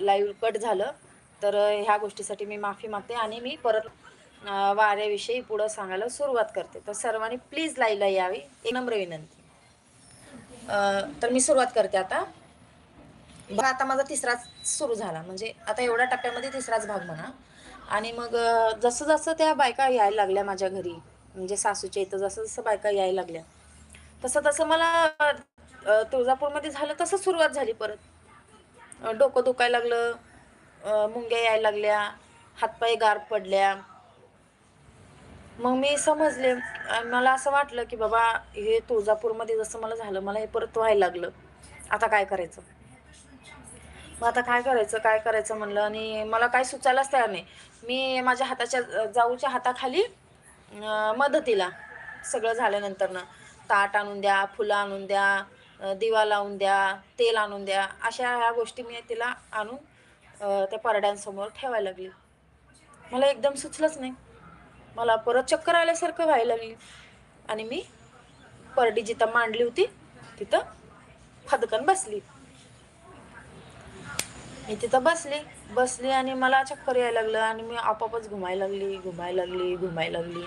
Live cut झालं. तर ह्या गोष्टीसाठी मी माफी मागते आणि मी परत वाऱ्याविषयी पुढं सांगायला सुरुवात करते. तर सर्वांनी प्लीज लाईला यावी. एक नम्र विनंती. तर मी सुरुवात करते आता. बघा आता माझा तिसराच सुरू झाला. म्हणजे आता एवढ्या टप्प्यामध्ये तिसराच भाग म्हणा. आणि मग जसं जसं त्या बायका यायला लागल्या माझ्या घरी म्हणजे सासूच्या इथं जसं जसं बायका यायला लागल्या तसं तसं मला तुळजापूरमध्ये झालं तसं सुरुवात झाली परत. डोकं दुखायला लागलं मुंग्या यायला लागल्या हातपाय गार पडल्या. मग मी समजले मला असं वाटलं की बाबा हे तुळजापूरमध्ये जसं मला झालं मला हे परत व्हायला लागलं. आता काय करायचं? मग आता काय करायचं काय करायचं म्हणलं आणि मला काय सुचायलाच तयार नाही. मी माझ्या हाताच्या जाऊच्या हाताखाली मदतीला सगळं झाल्यानंतर ना ताट आणून द्या फुलं आणून द्या दिवा लावून द्या तेल आणून द्या अशा ह्या गोष्टी मी तिला आणून त्या परड्यांसमोर ठेवायला लागली. मला एकदम सुचलंच नाही. मला परत चक्कर आल्यासारखं व्हायला लागली. आणि मी परडी जिथं मांडली होती तिथं फदकन बसली. मी तिथं बसली बसली आणि मला चक्कर यायला लागलं आणि मी आपापच घुमायला लागली घुमायला लागली घुमायला लागली.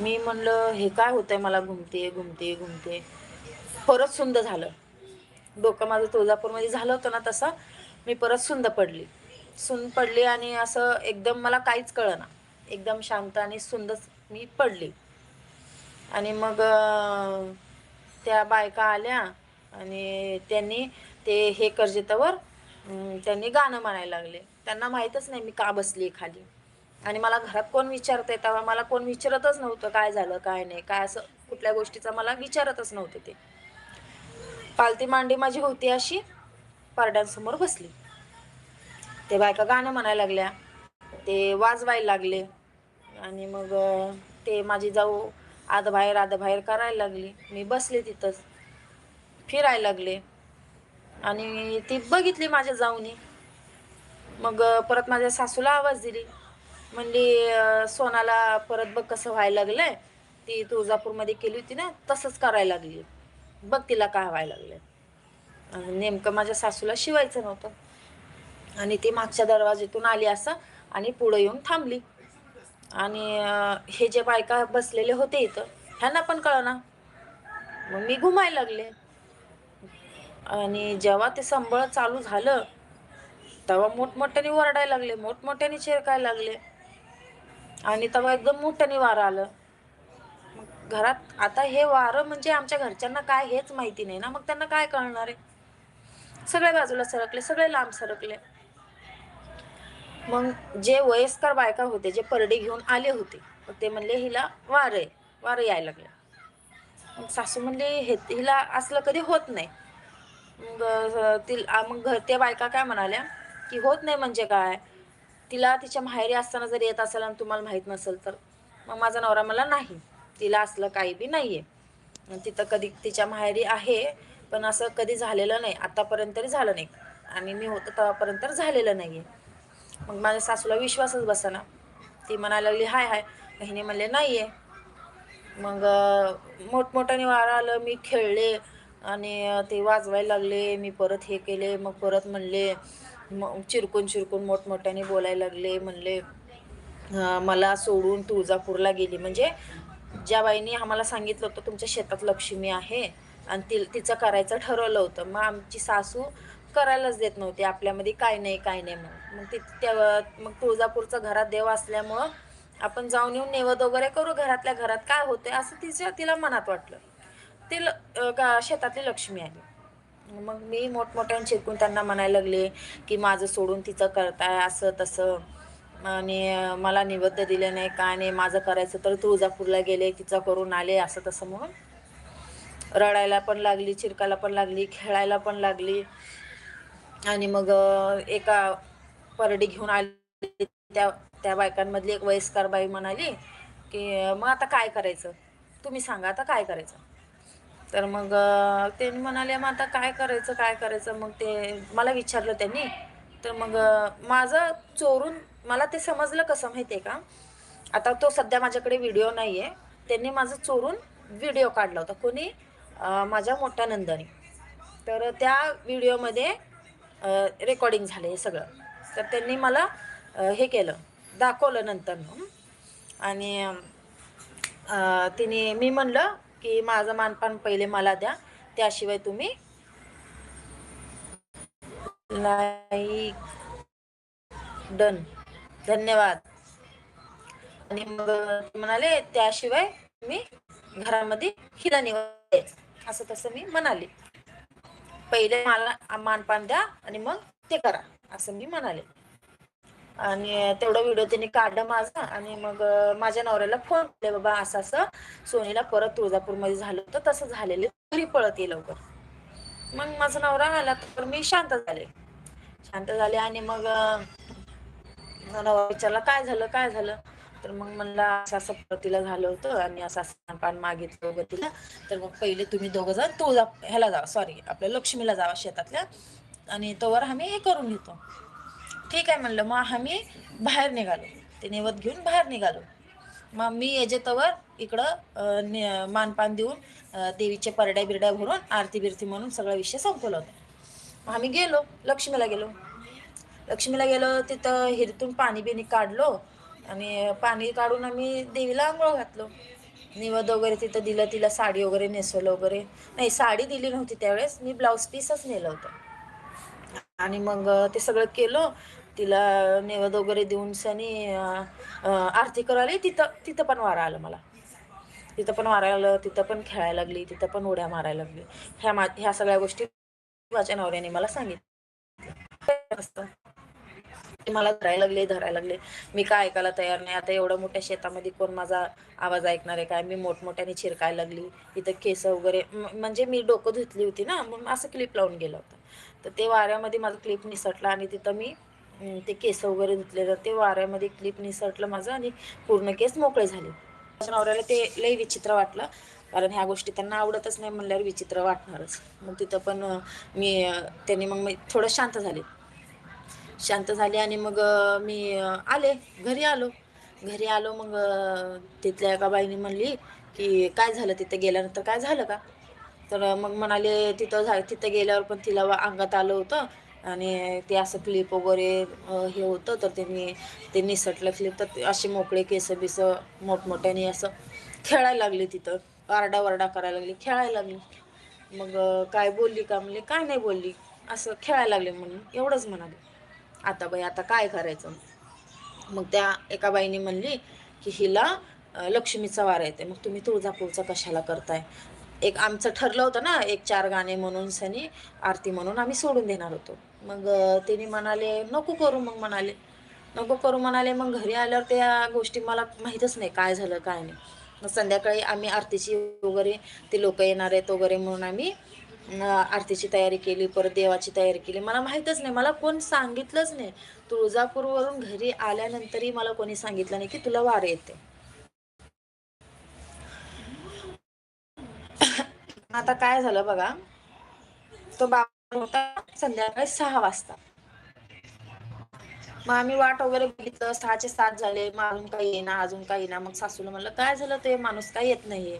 मी म्हणलं हे काय होतंय मला? घुमते घुमते घुमते परत सुंद झालं. डोकं माझं तुळजापूरमध्ये झालं होतं ना तसं मी परत सुंद पडली. सुंद पडली आणि असं एकदम मला काहीच कळना. एकदम शांत आणि सुंदच मी पडली. आणि मग त्या बायका आल्या आणि त्यांनी ते हे कर्जितवर त्यांनी गाणं म्हणायला लागले. त्यांना माहीतच नाही मी का बसली खाली. आणि मला घरात कोण विचारतंय? तेव्हा मला कोण विचारतच नव्हतं काय झालं काय नाही काय असं कुठल्या गोष्टीचा मला विचारतच नव्हते ते. पालती मांडी माझी होती अशी पारड्यांसमोर बसली. ते बायका गाणं म्हणायला लागल्या ते वाजवायला लागले आणि मग ते माझी जाऊ आध बाहेर आध बाहेर करायला लागली. मी बसले तिथंच फिरायला लागले आणि ती बघितली माझ्या जाऊनी. मग परत माझ्या सासूला आवाज दिली. म्हणली सोनाला परत बघ कसं व्हायला लागलंय. ती तुळजापूरमध्ये केली होती ना तसंच करायला लागली. बघ तिला काय व्हायला लागलं आणि नेमकं माझ्या सासूला शिवायचं नव्हतं. आणि ती मागच्या दरवाजेतून आली असं आणि पुढं येऊन थांबली. आणि हे जे बायका बसलेले होते इथं ह्यांना पण कळना. मग मी घुमायला लागले. आणि जेव्हा ते संबळ चालू झालं तेव्हा मोठमोठ्याने ओरडायला लागले मोठमोठ्याने चिरकायला लागले. आणि तेव्हा एकदम मोठ्याने वारं आलं. घरात आता हे वारं म्हणजे आमच्या घरच्यांना काय हेच माहिती नाही ना. मग त्यांना काय कळणार आहे? सगळे बाजूला सरकले सगळे लांब सरकले. मग जे वयस्कर बायका होते जे परडे घेऊन आले होते ते म्हणले हिला वार आहे वारं यायला लागलं. मग सासू म्हणले हे हिला असलं कधी होत नाही. मग ती तिला मग घर त्या बायका काय म्हणाल्या की होत नाही म्हणजे काय? तिला तिच्या माहेरी असताना जर येत असेल आणि तुम्हाला माहीत नसेल तर. मग माझा नवरा मला नाही. तिला असलं काही बी नाही आहे तिथं कधी तिच्या माहेरी आहे पण असं कधी झालेलं नाही. आतापर्यंत तरी झालं नाही. आणि मी होतं तेव्हापर्यंत झालेलं नाही आहे मग माझ्या सासूला विश्वासच बसना. ती म्हणायला लागली हाय हाय. हिने म्हणले नाही आहे मग मोठमोठ्याने वारं आलं मी खेळले आणि ते वाजवायला लागले. मी परत हे केले मग परत म्हणले मग चिरकून चिरकून मोठमोठ्याने बोलायला लागले. म्हणले मला सोडून तुळजापूरला गेली. म्हणजे ज्या बाईने आम्हाला सांगितलं होतं तुमच्या शेतात लक्ष्मी आहे. आणि ति तिचं करायचं ठरवलं होतं. मग आमची सासू करायलाच देत नव्हती. आपल्यामध्ये काय नाही काय नाही म्हणून. मग ती मग तुळजापूरचं घरात देव असल्यामुळं आपण जाऊन येऊन नेवद वगैरे करू घरातल्या घरात. काय होतंय? असं तिच्या तिला मनात वाटलं. ते ल शेतातली लक्ष्मी आली मग मी मोठमोठ्याने चिरकून त्यांना म्हणायला लागले की माझं सोडून तिचं करताय असं तसं. आणि मला निवेद्य दिले नाही का आणि माझं करायचं तर तुळजापूरला गेले तिचं करून आले असं तसं म्हणून. रडायला पण लागली चिरकायला पण लागली खेळायला पण लागली. आणि मग एका परडी घेऊन आली त्या त्या बायकांमधली एक वयस्कर बाई म्हणाली की मग आता काय करायचं? तुम्ही सांगा आता काय करायचं? तर मग त्यांनी ते म्हणाले मग आता काय करायचं काय करायचं? मग ते मला विचारलं त्यांनी. तर मग माझं चोरून मला ते समजलं कसं माहिती आहे का? आता तो सध्या माझ्याकडे व्हिडिओ नाही आहे त्यांनी माझं चोरून व्हिडिओ काढला होता. कोणी? माझ्या मोठ्या नंदनी. तर त्या व्हिडिओमध्ये रेकॉर्डिंग झालं हे सगळं. तर त्यांनी मला हे केलं. दाखवलं नंतर आणि तिने मी म्हणलं की माझं मानपान पहिले मला द्या. त्याशिवाय तुम्ही लाईक डन धन्यवाद. आणि मग म्हणाले त्याशिवाय मी घरामध्ये हिला निघाले असं तसं मी म्हणाले. पहिले मला मानपान द्या आणि मग ते करा असं मी म्हणाले. आणि तेवढा व्हिडिओ त्यांनी काढला माझा आणि मग माझ्या नवऱ्याला फोन केले बाबा असं असं सोनीला परत तुळजापूरमध्ये झालं होतं तसं झालेलं घरी पळत ये लवकर. मग माझा नवरा आला तर मी शांत झाले. शांत झाले आणि मग नवरा विचारला काय झालं काय झालं? तर मग म्हणला असं असं तिला झालं होतं आणि असं असं पान मागितलं वगैरे तिला. तर मग पहिले तुम्ही दोघं जण तुळजा ह्याला जावा सॉरी आपल्या लक्ष्मीला जावा शेतातल्या आणि तोवर आम्ही हे करून घेतो. ठीक आहे म्हणलं मग आम्ही बाहेर निघालो. ते नेवत घेऊन बाहेर निघालो. मग मी याचे तवर इकडं मानपान देऊन देवीचे परड्या बिरड्या भरून आरती बिरती म्हणून सगळा विषय संपवला होता. मग आम्ही गेलो लक्ष्मीला गेलो. लक्ष्मीला गेलो तिथं हिरीतून पाणी बिणी काढलो आणि पाणी काढून आम्ही देवीला आंघोळ घातलो. निवद वगैरे तिथं दिलं तिला साडी वगैरे नेसवलं वगैरे. नाही साडी दिली नव्हती त्यावेळेस मी ब्लाऊज पीसच नेलं होतं. आणि मग ते सगळं केलं तिला नेवद वगैरे देऊन सनी आरती करायला तिथं तिथं पण वारा आलं मला. तिथं पण वारा आलं तिथं पण खेळायला लागली तिथं पण उड्या मारायला लागली. ह्या मा ह्या सगळ्या गोष्टी माझ्या नवऱ्याने मला सांगितलं ते मला धरायला लागले धरायला लागले. मी काय ऐकायला तयार नाही. आता एवढ्या मोठ्या शेतामध्ये कोण माझा आवाज ऐकणार आहे काय? मी मोठमोठ्याने चिरकायला लागली. इथं केस वगैरे म्हणजे मी डोकं धुतली होती ना मग असं क्लिप लावून गेलं होतं. तर ते वाऱ्यामध्ये माझं क्लिप निसटला आणि तिथं मी ते केस वगैरे धुतलेलं ते वाऱ्यामध्ये क्लिप निसटलं माझं आणि पूर्ण केस मोकळे झाले. नवऱ्याला ते लई विचित्र वाटलं. कारण ह्या गोष्टी त्यांना आवडतच नाही म्हणल्यावर विचित्र वाटणारच. मग तिथं पण मी त्यांनी मग मी थोडं शांत झाले. शांत झाले आणि मग मी आले. घरी आलो. घरी आलो मग तिथल्या एका बाईने म्हणली की काय झालं तिथे गेल्यानंतर? काय झालं का? तर मग म्हणाले तिथं झा तिथं गेल्यावर पण तिला अंगात आलं होतं आणि ते असं क्लिप वगैरे हे होतं. तर त्यांनी ते निसटलं क्लिप तर असे मोकळे केस बिस मोठमोठ्याने असं खेळायला लागले तिथं. आरडावरडा करायला लागली खेळायला लागली. मग काय बोलली का? म्हणजे काय नाही बोलली. असं खेळायला लागले म्हणून. एवढंच म्हणाले. आता बाई आता काय करायचं? मग त्या एका बाईने म्हणली की हिला लक्ष्मीचा वार येते मग तुम्ही तुळजापूरचा कशाला करताय? एक आमचं ठरलं होतं ना एक चार गाणे म्हणून सनी आरती म्हणून आम्ही सोडून देणार होतो. मग तिने म्हणाले नको करू. मग म्हणाले नको करू. म्हणाले मग घरी आल्यावर त्या गोष्टी मला माहीतच नाही काय झालं काय नाही. मग संध्याकाळी आम्ही आरतीची वगैरे ते लोक येणार आहेत वगैरे म्हणून आम्ही आरतीची तयारी केली परत देवाची तयारी केली. मला माहीतच नाही मला कोण सांगितलंच नाही. तुळजापूरवरून घरी आल्यानंतरही मला कोणी सांगितलं नाही की तुला वार येते आता काय झालं बघा तो बाबा होता संध्याकाळी सहा वाजता. मग आम्ही वाट वगैरे बघितलं सहाचे सात झाले मग अजून काही येईना अजून काही येईना. मग सासूला म्हणलं काय झालं ते? माणूस काय येत नाहीये.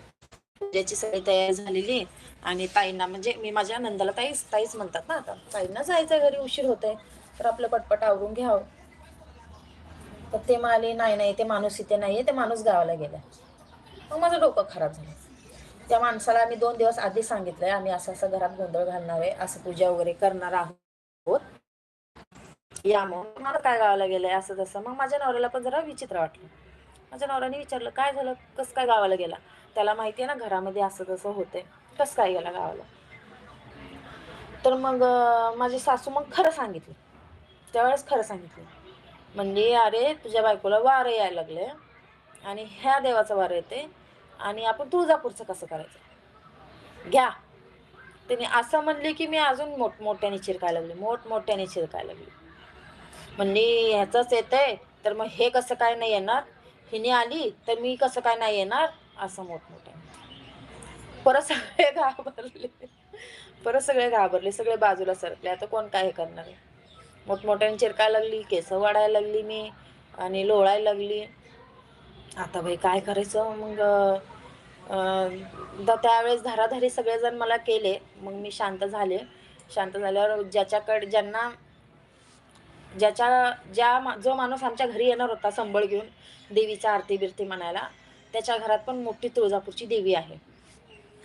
पूजेची सगळी तयारी झालेली आणि ताईंना म्हणजे मी माझ्या नंदाला ताईच ताईच म्हणतात ना आता. ताईंना जायचं घरी उशीर होत आहे तर आपलं पटपट आवरून घ्यावं. तर ते म्हणाले नाही नाही ते माणूस इथे नाहीये ते माणूस गावाला गेला मग माझं डोकं खराब झालं. त्या माणसाला आम्ही दोन दिवस आधी सांगितलंय आम्ही असं असं घरात गोंधळ घालणार आहे असं पूजा वगैरे करणार आहोत. या मग मला काय गावाला गेलंय असं तसं. मग माझ्या नवऱ्याला पण जरा विचित्र वाटलं. माझ्या नवऱ्याने विचारलं काय झालं? कसं काय गावाला गेला? त्याला माहिती आहे ना घरामध्ये असं तसं होतंय. कसं काय गेला गावाला? तर मग माझी सासू मग खरं सांगितलं. त्यावेळेस खरं सांगितलं. म्हणजे अरे तुझ्या बायकोला वारं यायला लागले आणि ह्या देवाचं वारं येते आणि आपण तुळजापूरचं कसं करायचं? घ्या. त्याने असं म्हणले की मी अजून मोठमोठ्याने चिरकायला लागले मोठमोठ्याने चिरकायला लागले. म्हणजे ह्याचंच येतंय तर मग हे कसं काय नाही येणार? हिने आली तर मी कसं काय नाही येणार? असं मोठमोठे. परत सगळे घाबरले. परत सगळे घाबरले सगळे बाजूला सरकले. आता कोण काय हे करणार आहे? मोठमोठ्याने चिरकायला लागली केस वाढायला लागली मी आणि लोळायला लागली. आता बाई काय करायचं? मग द त्यावेळेस धाराधारी सगळेजण मला केले. मग मी शांत झाले. शांत झाल्यावर ज्याच्याकडे ज्यांना ज्याच्या ज्या मा- जो माणूस आमच्या घरी येणार होता संबळ घेऊन देवीचा आरती बिरती म्हणायला त्याच्या घरात पण मोठी तुळजापूरची देवी आहे.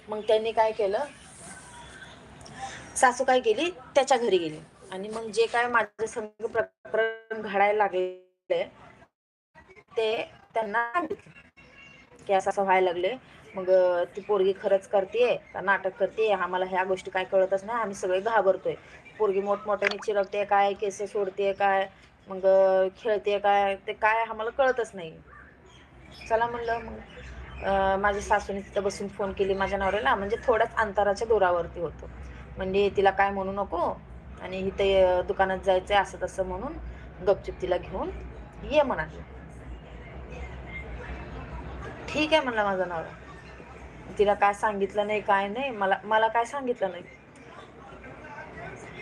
मग त्यांनी काय केलं? सासू काय केली? त्याच्या घरी गेली. आणि मग जे काय माझं संघ प्रकरण घडायला लागले ते त्यांना सांगितलं. की असं असं व्हायला लागले. मग ती पोरगी खरंच करते का नाटक करते आम्हाला ह्या गोष्टी काय कळतच नाही. आम्ही सगळे घाबरतोय. पोरगी मोठमोठ्याने चिरकते काय केस सोडते काय मग खेळते काय ते काय आम्हाला कळतच नाही. चला म्हणलं मग माझ्या सासूने तिथं बसून फोन केली माझ्या नवऱ्याला म्हणजे थोड्याच अंतराच्या दुरावरती होतो. म्हणजे तिला काय म्हणू नको आणि इथे दुकानात जायचंय असं तसं म्हणून गपचूप तिला घेऊन ये म्हणाले. ठीक आहे म्हणला माझा नवरा. तिला काय सांगितलं नाही काय नाही मला मला काय सांगितलं नाही.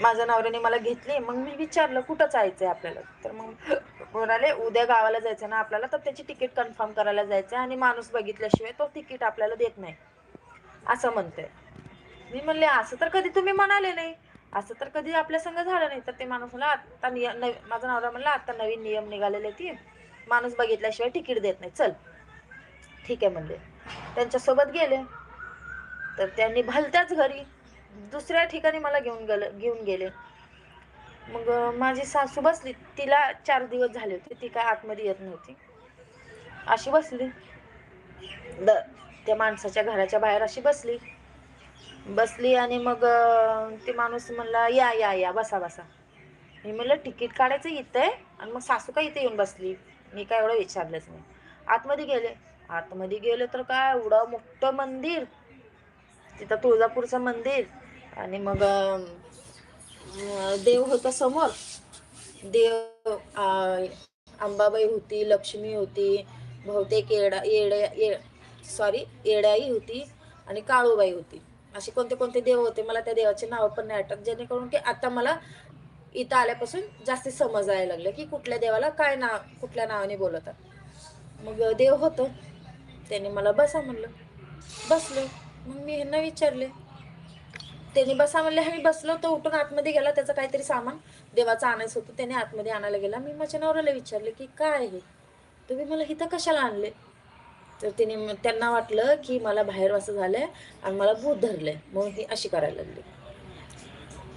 माझ्या नवऱ्याने मला घेतली मग मी विचारलं कुठं जायचंय आपल्याला? तर मग म्हणाले उद्या गावाला जायचं ना आपल्याला तर त्याची तिकीट कन्फर्म करायला जायचं आणि माणूस बघितल्याशिवाय तो तिकीट आपल्याला देत नाही. असं म्हणते मी म्हणले असं तर कधी तुम्ही म्हणाले नाही. असं तर कधी आपल्या संग झालं नाही. तर ते माणूस म्हणला आता निय माझा नवरा म्हणला आता नवीन नियम निघालेले ती माणूस बघितल्याशिवाय तिकीट देत नाही. चल. ठीक आहे म्हणले. त्यांच्यासोबत गेले. तर त्यांनी भलत्याच घरी दुसऱ्या ठिकाणी मला घेऊन गेलं घेऊन गेले. मग माझी सासू बसली. तिला चार दिवस झाले होते. ती काय आतमध्ये येत नव्हती. अशी बसली. द त्या माणसाच्या घराच्या बाहेर अशी बसली. बसली आणि मग ते माणूस म्हणला या या या बसा बसा. मी म्हणलं तिकीट काढायचं इथं आहे. आणि मग सासू काय इथे येऊन बसली. मी काय एवढं विचारलंच नाही. आतमध्ये गेले. आतमध्ये गेले तर काय एवढं मोठं मंदिर. तिथं तुळजापूरचं मंदिर. आणि मग देव होता समोर. देव अंबाबाई होती लक्ष्मी होती बहुतेक येडा येड्या ये सॉरी येडाई होती आणि काळूबाई होती. असे कोणते कोणते देव होते मला त्या देवाचे नाव पण नाही आठवत. जेणेकरून की आता मला इथं आल्यापासून जास्त समजायला लागलं की कुठल्या देवाला काय नाव कुठल्या नावाने बोलवतात. मग देव होतं. त्याने मला बसा म्हणलं. बसलो. मग मी ह्यांना विचारले त्याने बसा म्हणले मी बसलो तो उठून आतमध्ये गेला त्याचं काहीतरी सामान देवाचं आणायचं होतं त्याने आतमध्ये आणायला गेला. मी माझ्या नवऱ्याला विचारले की काय आहे तुम्ही मला इथं कशाला आणले? तर तिने त्यांना वाटलं की मला बाहेर असं झालंय आणि मला भूत धरलंय म्हणून ती अशी करायला लागली.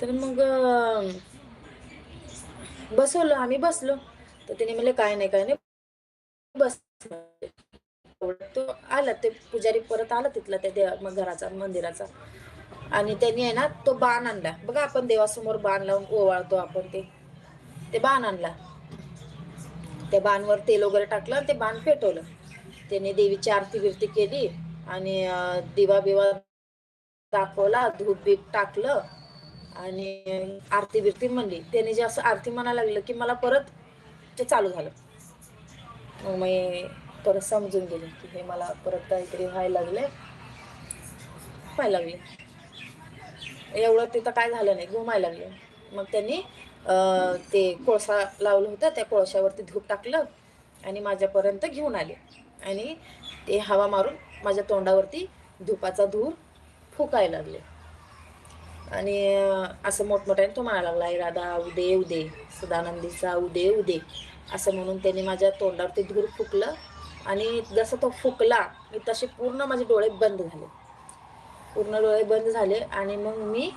तर मग बसवलं आम्ही बसलो. तर तिने म्हणले काय नाही काय नाही बस. तो आला ते पुजारी परत आला तिथला त्या देवा मग घराचा मंदिराचा. आणि त्यांनी आहे ना तो बाण आणला. बघा आपण देवासमोर बाण लावून ओवाळतो आपण ते. ते बाण आणला. त्या बाणवर तेल वगैरे टाकलं आणि ते बाण पेटवलं. त्याने देवीची आरती बिरती केली आणि दिवा बिवा दाखवला धूप बीप टाकलं आणि आरती बिरती म्हणली. त्याने जे असं आरती म्हणायला लागलं की मला परत ते चालू झालं. मग मी परत समजून गेले की हे मला परत काहीतरी व्हायला लागले व्हायला लागले एवढं तिथं काय झालं नाही घुमायला लागले. मग त्यांनी ते कोळसा लावलं होतं त्या कोळशावरती धूप टाकलं आणि माझ्यापर्यंत घेऊन आले. आणि ते हवा मारून माझ्या तोंडावरती धुपाचा धूर फुकायला लागले. आणि असं मोठमोठ्याने तो म्हणायला लागला आहे राधा उदे उदे सदानंदीचा उदे उदे. असं म्हणून त्याने माझ्या तोंडावरती धूर फुकलं आणि जसं तो फुकला मी तसे पूर्ण माझे डोळे बंद झाले. पूर्ण डोळे बंद झाले आणि मग मी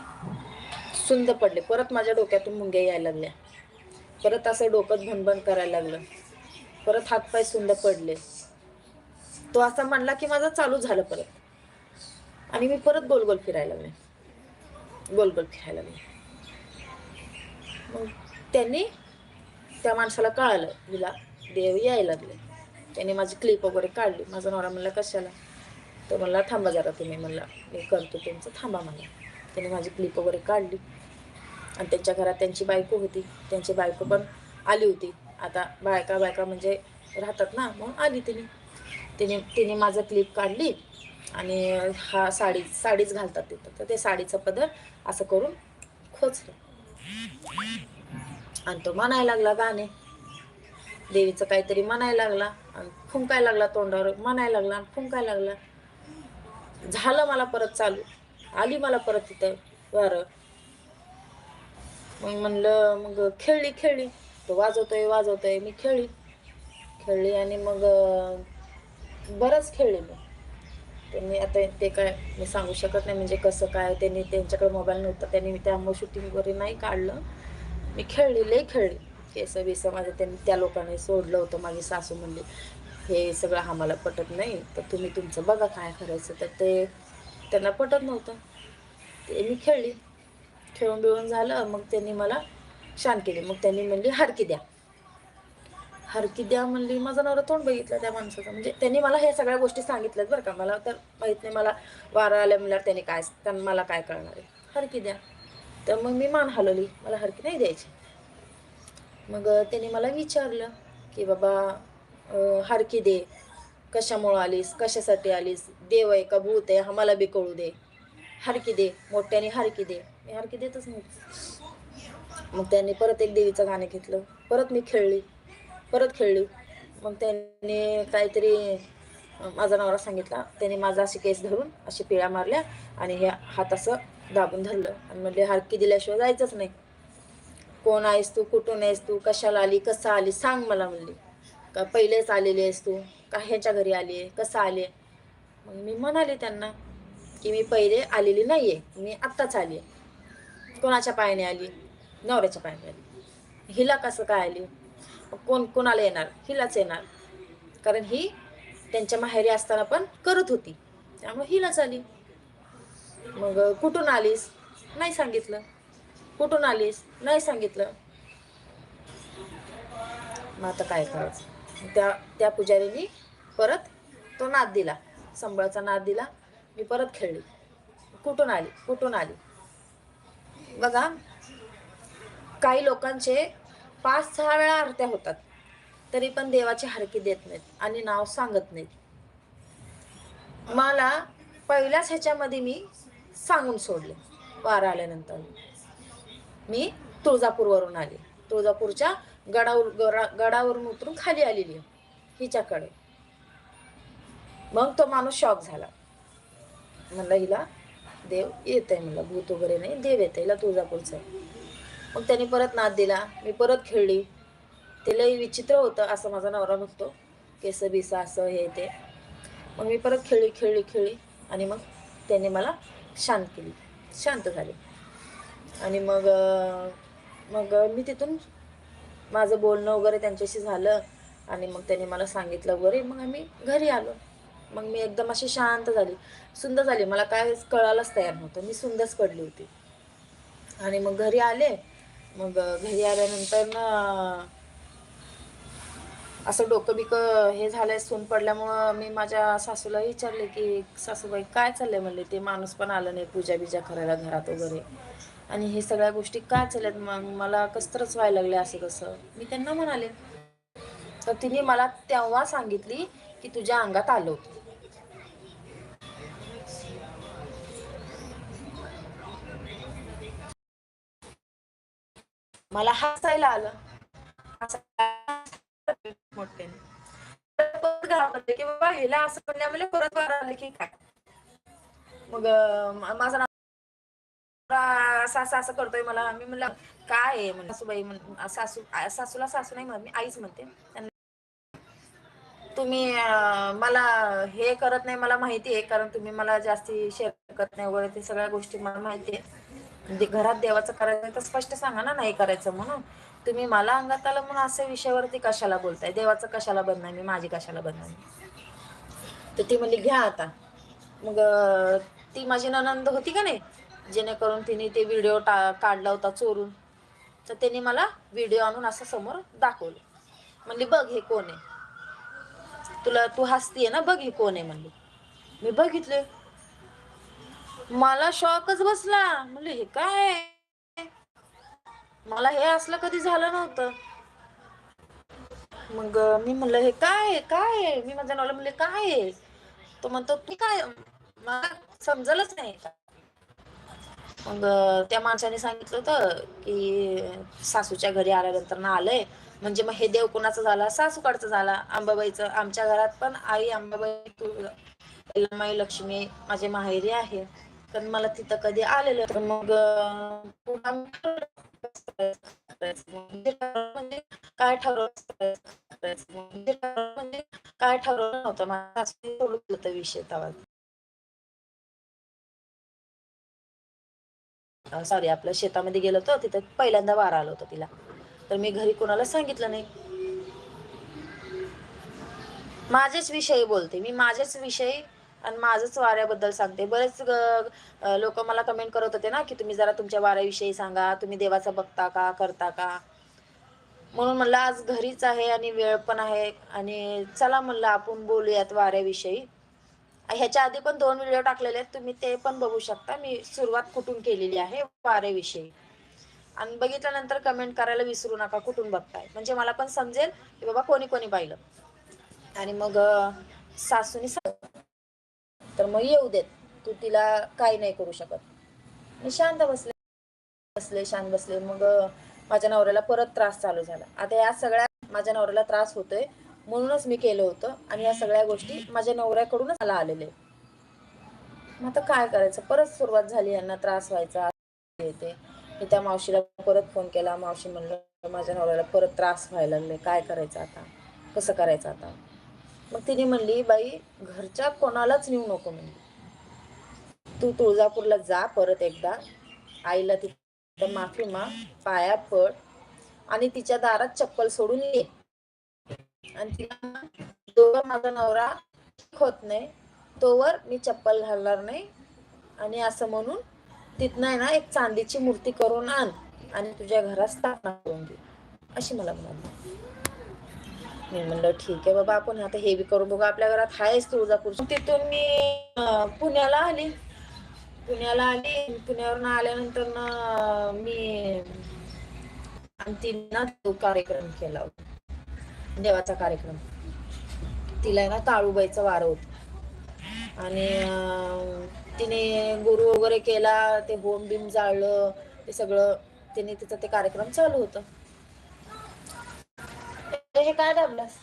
सुंद पडले. परत माझ्या डोक्यातून मुंग्या यायला लागल्या. परत असं डोकं भनभन करायला लागलं. परत हातपाय सुंद पडले. तो असा म्हणला की माझं चालू झालं परत. आणि मी परत गोल गोल फिरायला लागले. गोल गोल फिरायला लागले. मग त्यांनी त्या माणसाला कळालं हिला देव यायला लागले. त्याने माझी क्लिप वगैरे काढली. माझा नवरा म्हणला कशाला? तर म्हणला थांबा जरा तुम्ही म्हणला. मी करतो तुमचं थांबा म्हणला. त्याने माझी क्लिप वगैरे काढली. आणि त्यांच्या घरात त्यांची बायको होती. त्यांची बायको पण आली होती. आता बायका बायका म्हणजे राहतात ना मग आली तिने. तिने तिने माझं क्लिप काढली आणि हा साडी साडीच घालतात तिथं. तर ते साडीचं पदर असं करून खोचलं. आणि तो म्हणायला लागला गाणे. देवीचं काहीतरी म्हणायला लागला. आणि फुंकायला लागला तोंडावर. म्हणायला लागला आणि फुंकायला लागला. झालं मला परत चालू. आली मला परत तिथं. बरं. मग म्हणलं मग खेळली खेळली. तो वाजवतोय वाजवतोय. मी खेळली. खेळली आणि मग बरंच खेळले मी. त्यांनी आता ते काय मी सांगू शकत नाही म्हणजे कसं काय त्यांनी त्यांच्याकडे मोबाईल नव्हता. त्यांनी मी त्यामुळे शूटिंग वगैरे नाही काढलं. मी खेळली लई खेळली. केस बिस माझं त्यांनी त्या लोकांनी सोडलं होतं. माझी सासू म्हणली हे सगळं आम्हाला पटत नाही. तर तुम्ही तुमचं बघा काय करायचं. तर ते त्यांना पटत नव्हतं. ते मी खेळली. खेळून बिळून झालं. मग त्यांनी मला शान केली. मग त्यांनी म्हणली हरकी द्या. हरकी द्या म्हणली. माझा नवरा तोंड बघितलं त्या माणसाचं. म्हणजे त्यांनी मला हे सगळ्या गोष्टी सांगितल्यात बरं का. मला तर माहीत नाही मला वारा आल्या म्हणल्यावर त्यांनी काय त्यांना मला काय कळणार आहे. हरकी द्या. तर मग मी मान हलवली. मला हरकी नाही द्यायची. मग त्यांनी मला विचारलं की बाबा हरकी दे. कशामुळं आलीस? कशासाठी आलीस? देव आहे का? भूत आहे? आम्हाला बी कळू दे. हरकी दे. मोठ्याने हरकी दे. मी हरकी देतच नाही. मग त्यांनी परत एक देवीचं गाणं घेतलं. परत मी खेळली. परत खेळली. मग त्यांनी काहीतरी माझा नवरा सांगितला. त्यांनी माझा अशी केस धरून अशी पिळ्या मारल्या आणि हे हात असं दाबून धरलं. आणि म्हणले हरकी दिल्याशिवाय जायचंच नाही. कोण आहेस तू? कुठून आहेस तू? कशाला आली? कसं आली? सांग मला म्हणली. का पहिलेच आलेली आहेस तू? का ह्याच्या घरी आली आहे? कसं आले मग मी म्हणाले त्यांना की मी पहिले आलेली नाही आहे मी आत्ताच आली आहे. कोणाच्या पायाने आली? नवऱ्याच्या पायाने आली. हिला कसं काय आली? कोण कोणाला येणार? हिलाच येणार. कारण ही त्यांच्या माहेरी असताना पण करत होती. त्यामुळे हिलाच आली. मग कुठून आलीस? नाही सांगितलं. कुठून आलीस? नाही सांगितलं. मग आता काय करायचं? त्या त्या पुजारीनी परत तो नाद दिला. संबळाचा नाद दिला. मी परत खेळली. कुठून आली? कुठून आली? बघा काही लोकांचे पाच सहा वेळा आरत्या होतात. तरी पण देवाची हरकी देत नाहीत आणि नाव सांगत नाहीत. मला पहिल्याच ह्याच्यामध्ये मी सांगून सोडले. वारा आल्यानंतर मी तुळजापूरवरून आले. तुळजापूरच्या गडावर गडा गडावरून उतरून खाली आलेली हिच्याकडे. मग तो माणूस शॉक झाला. म्हणलं हिला देव येत आहे म्हणलं भूत वगैरे नाही देव येत हिला तुळजापूरचं मग त्याने परत नाद दिला मी परत खेळली. ते लई विचित्र होतं असं माझा नवरा बघतो. केस बिस असं हे ते. मग मी परत खेळली खेळली खेळली. आणि मग त्याने मला शांत केली. शांत झाले. आणि मग मग मी तिथून माझं बोलणं वगैरे त्यांच्याशी झालं आणि मग त्यांनी मला सांगितलं वगैरे मग आम्ही घरी आलो. मग मी एकदम अशी शांत झाली. सुंदर झाली. मला काय कळायलाच तयार नव्हतं. मी सुंदरच पडली होती. आणि मग घरी आले. मग घरी आल्यानंतर ना असं डोकं बिकं हे झालंय सून पडल्यामुळं मी माझ्या सासूला विचारले की सासूबाई काय चाललंय? म्हणले ते माणूस पण आलं नाही पूजा बिजा करायला घरात वगैरे. आणि हे सगळ्या गोष्टी काय चालल्यात मग मला कसतरच व्हायला लागले असं कसं मी त्यांना म्हणाले. तर तिने मला तेव्हा सांगितली की तुझ्या अंगात आलं मला हसायला आलं. मोठ्याने. की बाबा हिला असं म्हणल्यामुळे परत वारा आलं की काय? मग माझा नवरा असं असं असं करतोय मला. मी म्हणलं काय आहे? म्हणजे सासूबाई म्हण- सासू सासूला सासू नाही म्हणत मी आईच म्हणते. त्यांना तुम्ही मला हे करत नाही मला माहिती आहे कारण तुम्ही मला जास्ती शेअर करत नाही वगैरे ते सगळ्या गोष्टी मला माहिती आहे. म्हणजे घरात देवाचं करायचं तर स्पष्ट सांगा ना नाही करायचं म्हणून. तुम्ही मला अंगात आलं म्हणून अशा विषयावरती कशाला बोलताय? देवाचं कशाला बदनामी मी माझी कशाला बदनामी तर ती म्हणली घ्या आता. मग ती माझी ननंद होती का नाही? जेणेकरून तिने ते व्हिडिओ टा काढला होता चोरून. तर त्यांनी मला व्हिडिओ आणून असं समोर दाखवलं. म्हणली बघ हे कोण आहे. तुला तू हसतीये ना बघ हे कोण आहे म्हणली. मी बघितले मला शॉकच बसला. म्हणले हे काय मला हे असलं कधी झालं नव्हतं. मग मी म्हणलं हे काय काय मी माझ्या नवला म्हणले काय आहे? तो म्हणतो तू काय मला समजलंच नाही. का मग त्या माणसाने सांगितलं होतं की सासूच्या घरी आल्यानंतर ना आलंय. म्हणजे मग हे देव कोणाचं झाला? सासूकडचं झाला. अंबाबाईचं आमच्या घरात पण आई अंबाबाई तू माई लक्ष्मी माझे माहेरी आहे. पण मला तिथं कधी आलेलं तर मग म्हणजे काय ठरवलं म्हणजे म्हणजे काय ठरवलं नव्हतं? माझा विषय तवा सॉरी आपल्या शेतामध्ये गेलो होतो तिथं पहिल्यांदा वारा आलं होतं तिला. तर मी घरी कोणाला सांगितलं नाही. माझेच विषयी बोलते मी माझेच विषयी आणि माझंच वाऱ्याबद्दल सांगते. बरेच लोक मला कमेंट करत होते ना की तुम्ही जरा तुमच्या वाऱ्याविषयी सांगा तुम्ही देवाचा बघता का करता का? म्हणून म्हणलं आज घरीच आहे आणि वेळ पण आहे. आणि चला म्हणलं आपण बोलूयात वाऱ्याविषयी. ह्याच्या आधी पण दोन व्हिडिओ टाकलेले आहेत. तुम्ही ते पण बघू शकता. मी सुरुवात कुठून केलेली आहे? वारेविषयी. आणि बघितल्यानंतर कमेंट करायला विसरू नका. कुठून बघताय? म्हणजे मला पण समजेल की बाबा कोणी कोणी पाहिलं. आणि मग सासूनी तर मग येऊ देत. तू तिला काही नाही करू शकत. मी शांत बसले. बसले शांत बसले. मग माझ्या नवऱ्याला परत त्रास चालू झाला. आता या सगळ्या माझ्या नवऱ्याला त्रास होतोय. म्हणूनच मी केलं होतं. आणि या सगळ्या गोष्टी माझ्या नवऱ्याकडूनच मला आलेले. मग आता काय करायचं? परत सुरुवात झाली. यांना त्रास व्हायचा. येते. मी त्या मावशीला परत फोन केला. मावशी म्हणलं माझ्या नवऱ्याला परत त्रास व्हायला लागले. काय करायचं आता? कसं करायचं आता? मग तिने म्हणली बाई घरच्या कोणालाच नेऊ नको म्हणली. तू तुळजापूरला जा परत एकदा. आईला तिथं माफी मा पाया पड. आणि तिच्या दारात चप्पल सोडून ये. आणि तिला जोवर माझा नवरा होत नाही. तोवर मी चप्पल घालणार नाही. आणि असं म्हणून तिथनं आहे ना एक चांदीची मूर्ती करून आण आणि तुझ्या घरात स्थापना करून दे. अशी मला म्हणाली मी म्हणलं ठीक आहे बाबा आपण आता हे बी करून बघू. आपल्या घरात आहेच तुळजापूर. तिथून मी पुण्याला आली. पुण्याला आली. पुण्यावरून आल्यानंतर ना मी तो कार्यक्रम केला होता. देवाचा कार्यक्रम. तिला ना काळूबाईचं वार होत. आणि तिने गुरु वगैरे केला ते होम बिम जाळलं ते सगळं तिने तिचं ते कार्यक्रम चालू होत. हे काय दाबलास?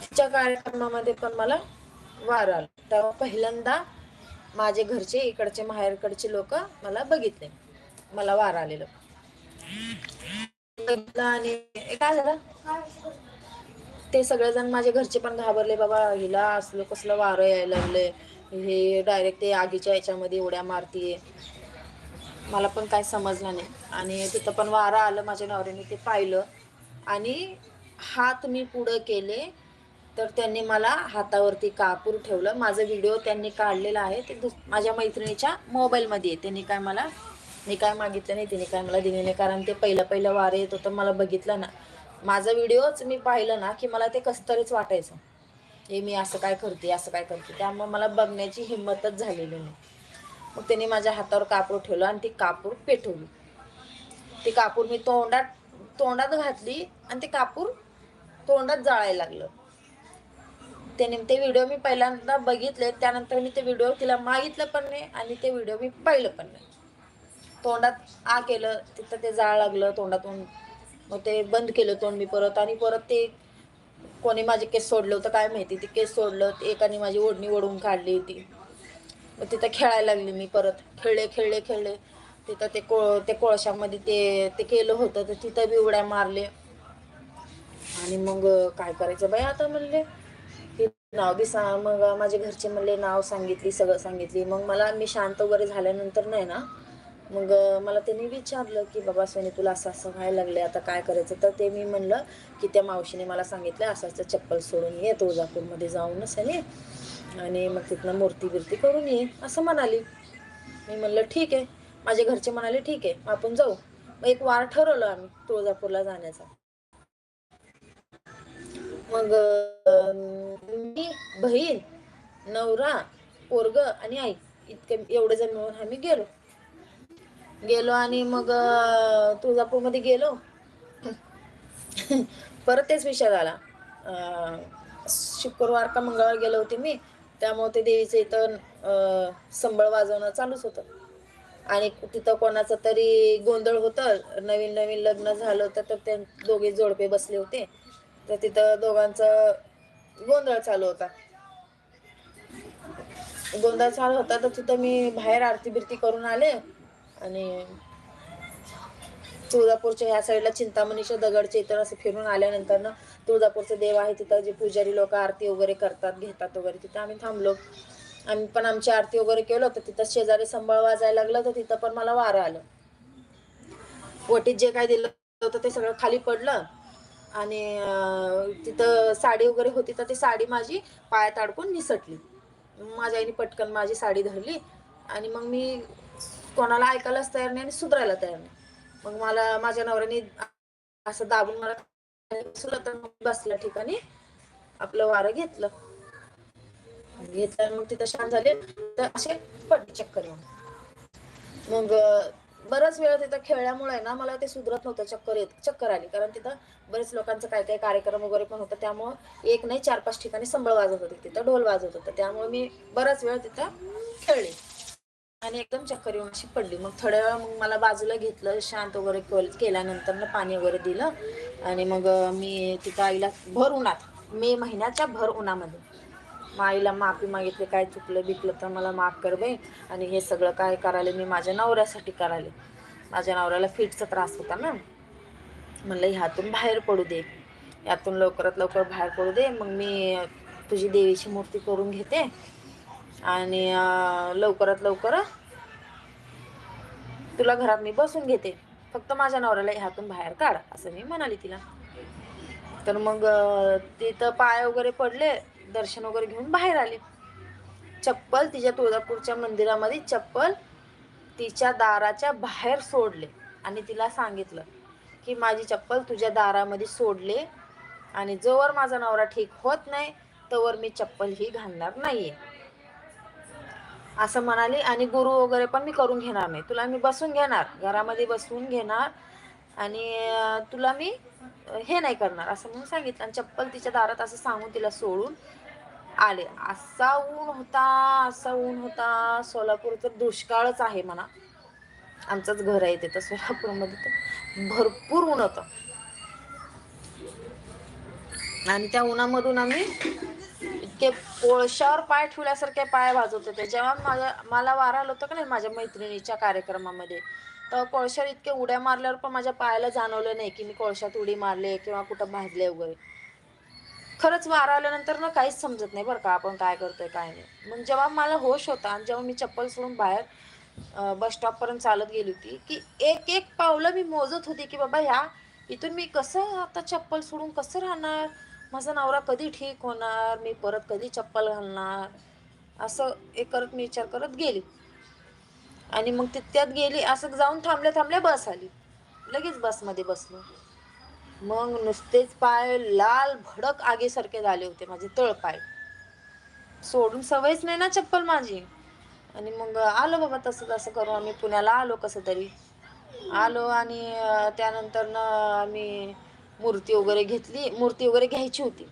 तिच्या कार्यक्रमामध्ये पण मला वार आलं. तेव्हा पहिल्यांदा माझे घरचे इकडचे माहेरकडचे लोक मला बघितले. मला वार आलेलं. आणि काय झालं? ते सगळेजण माझे घरचे पण घाबरले बाबा हिला असलं कसलं वारं यायला लागलंय. हे डायरेक्ट ते आगीच्या याच्यामध्ये उड्या मारतीये. मला पण काय समजलं नाही. आणि तिथं पण वारं आलं माझ्या नवऱ्याने ते पाहिलं. आणि हात मी पुढं केले तर त्यांनी मला हातावरती कापूर ठेवलं. माझं व्हिडिओ त्यांनी काढलेला आहे. ते माझ्या मैत्रिणीच्या मोबाईलमध्ये त्यांनी काय मला मी काय मागितलं नाही तिने काय मला दिले नाही कारण ते पहिलं पहिलं वारं येत होतं मला बघितलं ना. माझा व्हिडिओच मी पाहिलं ना की मला ते कसं तरीच वाटायचं. हे मी असं काय करते असं काय करते. त्यामुळे मला बघण्याची हिंमतच झालेली नाही. मग त्यांनी माझ्या हातावर कापूर ठेवलं आणि ती कापूर पेटवली. ती कापूर मी तोंडात तोंडात घातली आणि ते कापूर तोंडात जाळायला लागलं. त्याने ते व्हिडिओ मी पहिल्यांदा बघितले त्यानंतर मी ते व्हिडिओ तिला मागितलं पण नाही आणि ते व्हिडिओ मी पाहिलं पण नाही. तोंडात आ केलं तिथं ते जाळ लागलं तोंडातून मग ते बंद केलं तोंड मी परत आणि परत ते कोणी माझे केस सोडलं होतं काय माहिती ते केस सोडलं एकाने माझी ओढणी ओढून काढली होती. मग तिथं खेळायला लागली मी परत खेळले खेळले खेळले. तिथं ते को ते कोळशामध्ये ते ते केलं होतं तर तिथं बी उड्या मारले. आणि मग काय करायचं बाई आता म्हणले? की नाव बी सांग मग माझे घरचे म्हणले नाव सांगितली सगळं सांगितली. मग मला मी शांत वगैरे झाल्यानंतर नाही ना मग मला त्यांनी विचारलं की बाबा सोनी तुला असं असं व्हायला लागले आता काय करायचं? तर ते मी म्हणलं की त्या मावशीने मला सांगितलं असं असं चप्पल सोडून ये तुळजापूरमध्ये जाऊनच आहे आणि मग तिथनं मूर्ती बिर्ती करून ये असं म्हणाली. मी म्हणलं ठीक आहे. माझे घरचे म्हणाले ठीक आहे आपण जाऊ. मग एक वार ठरवलं आम्ही तुळजापूरला जाण्याचा. मग मी बहीण नवरा पोरग आणि आई इतके एवढे जण मिळून आम्ही गेलो. गेलो आणि मग तुळजापूरमध्ये गेलो. परत तेच विषय झाला. शुक्रवार का मंगळवार गेलो होते मी. त्यामुळे ते देवीचं इथं संबळ वाजवणं चालूच होतं. आणि तिथं कोणाचं तरी गोंधळ होतं. नवीन नवीन लग्न झालं होतं तर ते दोघे जोडपे बसले होते. तर तिथं दोघांचं गोंधळ चालू होता. गोंधळ चालू होता तर तिथं मी बाहेर आरती बिरती करून आले. आणि तुळजापूरच्या ह्या साईडला चिंतामणीच्या दगडचे इथं असं फिरून आल्यानंतर ना तुळजापूरचं देव आहे तिथं जे पुजारी लोक आरती वगैरे करतात घेतात वगैरे तिथं आम्ही थांबलो. आम्ही पण आमची आरती वगैरे केलं तर तिथं शेजारी संबळ वाजायला लागलं तर तिथं पण मला वारं आलं. वटीत जे काय दिलं होतं ते सगळं खाली पडलं आणि तिथं साडी वगैरे होती तर ती साडी माझी पायात अडकून निसटली. माझ्या आईने पटकन माझी साडी धरली आणि मग मी कोणाला ऐकायलाच तयार नाही आणि सुधरायला तयार नाही. मग मला माझ्या नवऱ्याने असं दाबून मला तर मग बसल्या ठिकाणी आपलं वारं घेतलं. घेतलं मग तिथं शांत झाले. तर असे पडले चक्कर येऊन. मग बराच वेळ तिथं खेळल्यामुळे ना मला ते सुधरत नव्हतं चक्कर येत चक्कर आली. कारण तिथं बरेच लोकांचं काय काय कार्यक्रम वगैरे पण होतं. त्यामुळं एक नाही चार पाच ठिकाणी संबळ वाजत होते. तिथं ढोल वाजत होतं. त्यामुळे मी बराच वेळ तिथं खेळले. आणि एकदम चक्कर येऊन अशी पडली. मग थोड्या वेळा मग मला बाजूला घेतलं शांत वगैरे केल्यानंतर ना पाणी वगैरे दिलं. आणि मग मी तिथं आईला भर उन्हात मे महिन्याच्या भर उन्हामध्ये. मग आईला माफी मागितली काय चुकलं बिकलं तर मला माफ कर बाई. आणि हे सगळं काय करायला मी माझ्या नवऱ्यासाठी करायले. माझ्या नवऱ्याला फिटचा त्रास होता ना. म्हणलं ह्यातून बाहेर पडू दे. यातून लवकरात लवकर बाहेर पडू दे. मग मी तुझी देवीची मूर्ती करून घेते. आणि लवकरात लवकर तुला घरात मी बसून घेते. फक्त माझ्या नवऱ्याला ह्यातून बाहेर काढ असं मी म्हणाली तिला. तर मग तिथं पाय वगैरे पडले दर्शन वगैरे घेऊन बाहेर आले. चप्पल तिच्या तुळजापूरच्या मंदिरामध्ये चप्पल तिच्या दाराच्या बाहेर सोडले. आणि तिला सांगितलं की माझी चप्पल तुझ्या दारामध्ये सोडले आणि जोवर माझा नवरा ठीक होत नाही तोवर मी चप्पल ही घालणार नाहीये. असं म्हणाली आणि गुरु वगैरे पण मी करून घेणार नाही. तुला मी बसून घेणार घरामध्ये बसवून घेणार आणि तुला मी हे नाही करणार. असं म्हणून सांगितलं आणि चप्पल तिच्या दारात असं सांगून तिला सोडून आले. असा ऊन होता असा ऊन होता. सोलापूर तर दुष्काळच आहे म्हणा. आमचंच घर आहे तिथं सोलापूरमध्ये तर भरपूर ऊन होतं. आणि त्या उन्हामधून आम्ही इतके कोळशावर पाय ठेवल्यासारखे पाय भाजत होते. जेव्हा माझ्या मला वारा आलं होतं का नाही माझ्या मैत्रिणीच्या कार्यक्रमामध्ये तर कोळशावर इतके उड्या मारल्यावर पण माझ्या पायाला जाणवलं नाही की मी कोळशात उडी मारले किंवा कुठं भाजले वगैरे. खरंच वारा आल्यानंतर ना काहीच समजत नाही बरं का आपण काय करतोय काय नाही. मग जेव्हा मला होश होता आणि जेव्हा मी चप्पल सोडून बाहेर बस स्टॉपपर्यंत चालत गेली होती की एक एक पावलं मी मोजत होती की बाबा ह्या इथून मी कसं आता चप्पल सोडून कसं राहणार? माझा नवरा कधी ठीक होणार? मी परत कधी चप्पल घालणार? असं हे करत मी विचार करत गेली. आणि मग तिथ्यात गेली असं जाऊन थांबल्या थांबल्या बस आली. लगेच बसमध्ये बसलो. मग नुसतेच पाय लाल भडक आगेसारखे झाले होते माझे तळपाय. सोडून सवयच नाही ना चप्पल माझी. आणि मग आलो बाबा तसं तसं करून. आम्ही पुण्याला आलो कसं तरी. आलो आणि त्यानंतर ना आम्ही मूर्ती वगैरे घेतली मूर्ती वगैरे घ्यायची होती.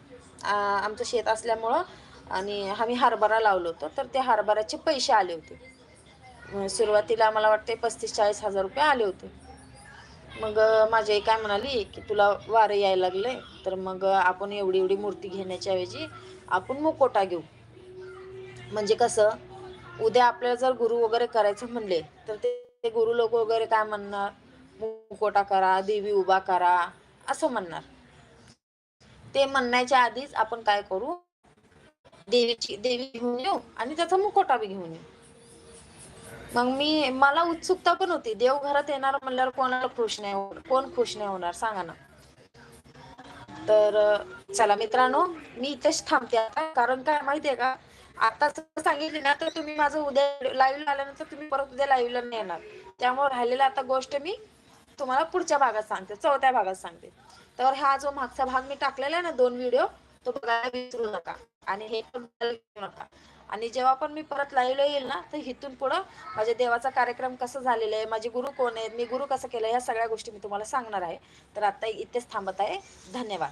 आमचं शेत असल्यामुळं आणि आम्ही हरभरा लावलो होतो. तर त्या हरभऱ्याचे पैसे आले होते. सुरुवातीला मला वाटते पस्तीस चाळीस हजार रुपये आले होते. मग माझी आई काय म्हणाली की तुला वारं यायला लागलंय तर मग आपण एवढी एवढी मूर्ती घेण्याच्या ऐवजी आपण मुकोटा घेऊ. म्हणजे कसं उद्या आपल्याला जर गुरु वगैरे करायचं म्हणले तर ते ते गुरु लोक वगैरे काय म्हणणार? मुकोटा करा देवी उभा करा असं म्हणणार. ते म्हणण्याच्या आधीच आपण काय करू? देवीची देवी घेऊन येऊ आणि त्याचा मुकोटा बी घेऊन येऊ. मग मी मला उत्सुकता पण होती. देव घरात येणार म्हणल्यावर कोणाला खुश नाही होणार? कोण खुश नाही होणार? सांगा ना. तर चला मित्रांनो मी इथेच थांबते आता. कारण काय माहितीये का? आता जर सांगितली ना तर तुम्ही माझं उद्या लाईव्ह आल्यानंतर तुम्ही परत उद्या लाईव्हला नाही येणार. त्यामुळे राहिलेला आता गोष्ट मी तुम्हाला पुढच्या भागात सांगते चौथ्या भागात सांगते. तर हा जो मागचा भाग मी टाकलेला आहे ना दोन व्हिडिओ तो बघायला विसरू नका. आणि हे पण नका. आणि जेव्हा पण मी परत लाईव्हला येईल ना तर इथून पुढं माझ्या देवाचा कार्यक्रम कसं झालेला आहे माझे गुरु कोण आहेत मी गुरु कसं केलं या सगळ्या गोष्टी मी तुम्हाला सांगणार आहे. तर आता इथेच थांबत आहे. धन्यवाद.